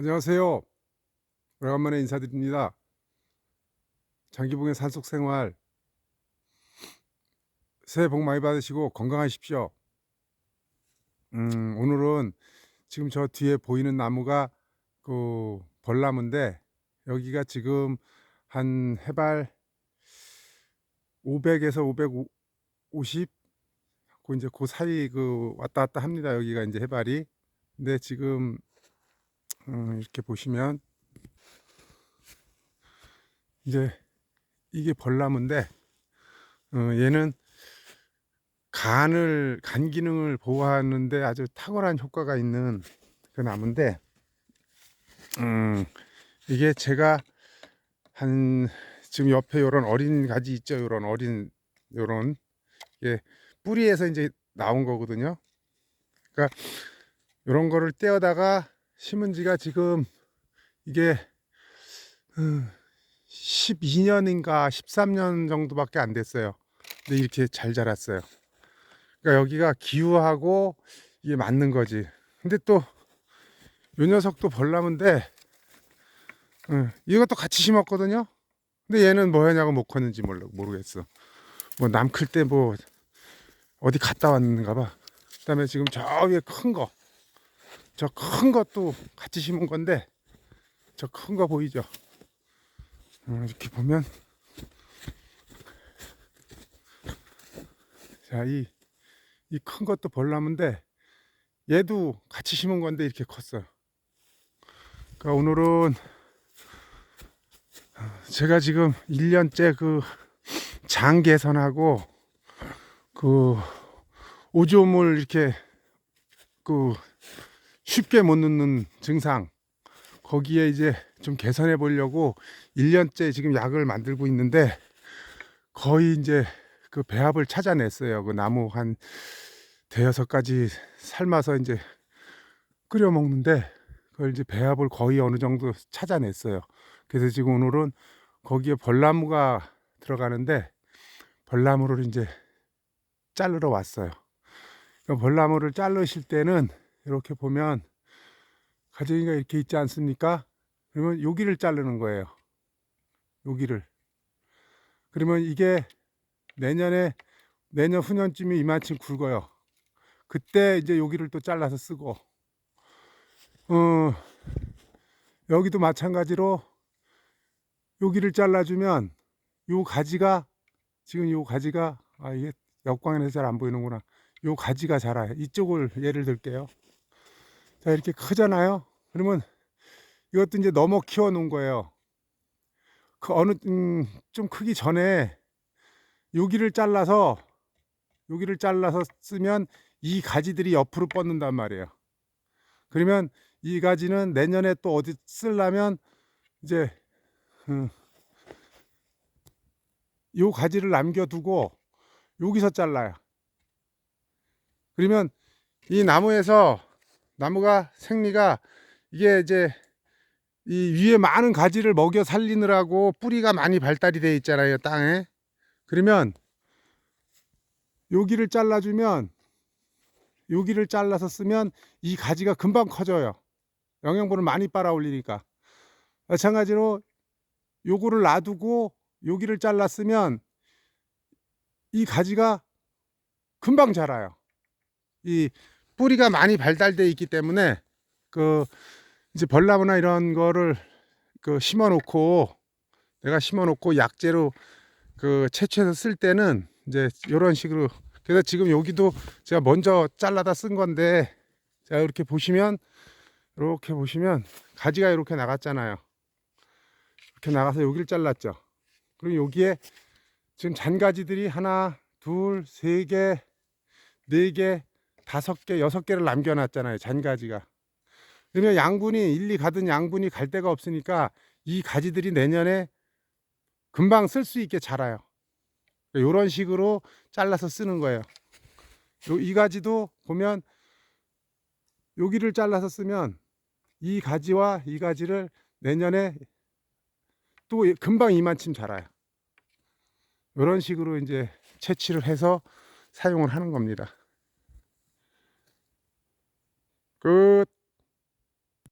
안녕하세요. 오래간만에 인사드립니다. 장기봉의 산속 생활 새해 복 많이 받으시고 건강하십시오. 음, 오늘은 지금 저 뒤에 보이는 나무가 그 벌나무인데 여기가 지금 한 해발 500에서 550 그 이제 그 사이 그 왔다 갔다 합니다. 여기가 이제 해발이. 근데 지금 음, 이렇게 보시면 이제 이게 벌나무인데 어, 얘는 간을 간 기능을 보호하는데 아주 탁월한 효과가 있는 그 나무인데 음, 이게 제가 한 지금 옆에 요런 어린 가지 있죠? 요런 어린 요런 예 뿌리에서 이제 나온 거거든요. 그러니까 요런 거를 떼어다가 심은 지가 지금 이게 12년인가 13년 정도밖에 안 됐어요. 근데 이렇게 잘 자랐어요. 그러니까 여기가 기후하고 이게 맞는 거지. 근데 또 요 녀석도 벌나무인데 응, 이것도 같이 심었거든요. 근데 얘는 뭐 하냐고 못 컸는지 모르겠어. 뭐 남 클 때 뭐 어디 갔다 왔는가 봐. 그다음에 지금 저 위에 큰 거. 저 큰 것도 같이 심은 건데 저 큰 거 보이죠? 어, 이렇게 보면 자, 이 이 큰 것도 벌나무인데 얘도 같이 심은 건데 이렇게 컸어요. 그러니까 오늘은 제가 지금 1년째 그 장 개선하고 그 오줌을 이렇게 그 쉽게 못 넣는 증상 거기에 이제 좀 개선해 보려고 1년째 지금 약을 만들고 있는데 거의 이제 그 배합을 찾아냈어요. 그 나무 한 대여섯 가지 삶아서 이제 끓여 먹는데 그걸 이제 배합을 거의 어느 정도 찾아냈어요. 그래서 지금 오늘은 거기에 벌나무가 들어가는데 벌나무를 이제 자르러 왔어요. 그러니까 벌나무를 자르실 때는 이렇게 보면 가정이가 이렇게 있지 않습니까? 그러면 여기를 자르는 거예요. 여기를. 그러면 이게 내년에 내년 후년쯤에 이만큼 굵어요. 그때 이제 여기를 또 잘라서 쓰고 어 여기도 마찬가지로 여기를 잘라주면 요 가지가 지금 요 가지가 아 이게 역광에서 잘 안 보이는구나. 요 가지가 자라요. 이쪽을 예를 들게요. 자 이렇게 크잖아요. 그러면 이것도 이제 넘어 키워 놓은 거예요. 그 어느 음, 좀 크기 전에 여기를 잘라서 여기를 잘라서 쓰면 이 가지들이 옆으로 뻗는단 말이에요. 그러면 이 가지는 내년에 또 어디 쓰려면 이제 음, 요 가지를 남겨두고 여기서 잘라요. 그러면 이 나무에서 나무가 생리가 이게 이제 이 위에 많은 가지를 먹여 살리느라고 뿌리가 많이 발달이 돼 있잖아요 땅에. 그러면 여기를 잘라주면 여기를 잘라서 쓰면 이 가지가 금방 커져요. 영양분을 많이 빨아 올리니까. 마찬가지로 요거를 놔두고 여기를 잘랐으면 이 가지가 금방 자라요. 이 뿌리가 많이 발달돼 있기 때문에 그 이제 벌나무나 이런 거를 그 심어 놓고 내가 심어 놓고 약재로 그 채취해서 쓸 때는 이제 이런 식으로 그래서 지금 여기도 제가 먼저 잘라다 쓴 건데 자 이렇게 보시면 이렇게 보시면 가지가 이렇게 나갔잖아요. 이렇게 나가서 여기를 잘랐죠. 그리고 여기에 지금 잔가지들이 하나 둘 세 개 네 개 다섯 개, 여섯 개를 남겨놨잖아요. 잔가지가. 그러면 양분이 일리 가든 양분이 갈 데가 없으니까 이 가지들이 내년에 금방 쓸 수 있게 자라요. 이런 식으로 잘라서 쓰는 거예요. 이 가지도 보면 여기를 잘라서 쓰면 이 가지와 이 가지를 내년에 또 금방 이만큼 자라요. 이런 식으로 이제 채취를 해서 사용을 하는 겁니다. cứ